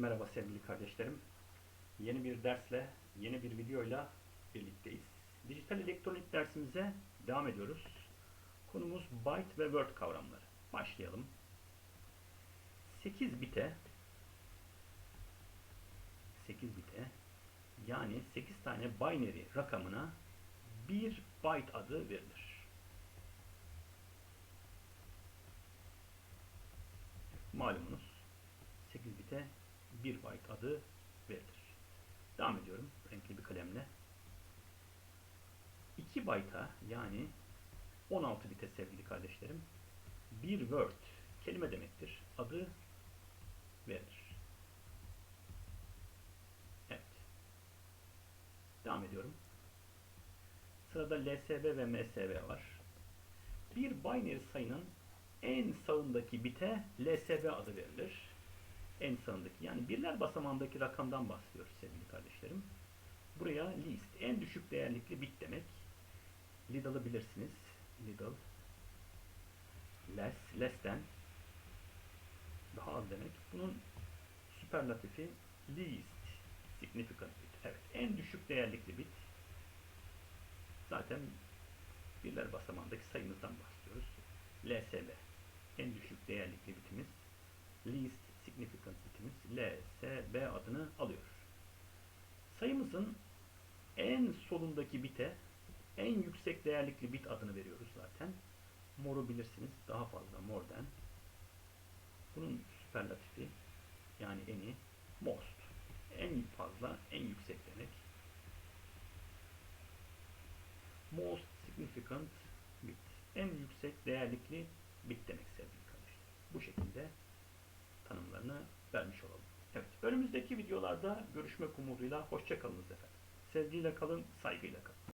Merhaba sevgili kardeşlerim. Yeni bir dersle, yeni bir videoyla birlikteyiz. Dijital elektronik dersimize devam ediyoruz. Konumuz byte ve word kavramları. Başlayalım. 8 bite 8 bite yani 8 tane binary rakamına 1 byte adı verilir. Malumunuz 8 bite 1 byte adı verilir. Devam ediyorum renkli bir kalemle. 2 byte'a yani 16 bite sevgili kardeşlerim bir word kelime demektir. Adı verilir. Evet. Devam ediyorum. Sırada LSB ve MSB var. Bir binary sayının en sağındaki bite LSB adı verilir. En sağındaki yani birler basamağındaki rakamdan bahsediyoruz sevgili kardeşlerim. Buraya list en düşük değerlikli bit demek. Lidl'ı bilirsiniz. Lidl less, less than daha az demek. Bunun süperlatifi least significant bit. Evet, en düşük değerlikli bit. Zaten birler basamağındaki sayımızdan bahsediyoruz. LSB en düşük değerlikli bitimiz. Least significant bitimiz LSB adını alıyor. Sayımızın en solundaki bite en yüksek değerlikli bit adını veriyoruz zaten. Mor'u bilirsiniz. Daha fazla mor'den. Bunun süperlatifi yani eni most. En fazla, en yüksek demek. Most significant bit. En yüksek değerlikli bit demek sevgili kardeşler. Bu şekilde tanımlarını vermiş olalım. Evet, önümüzdeki videolarda görüşmek umuduyla hoşça kalınız efendim. Sevgiyle kalın, saygıyla kalın.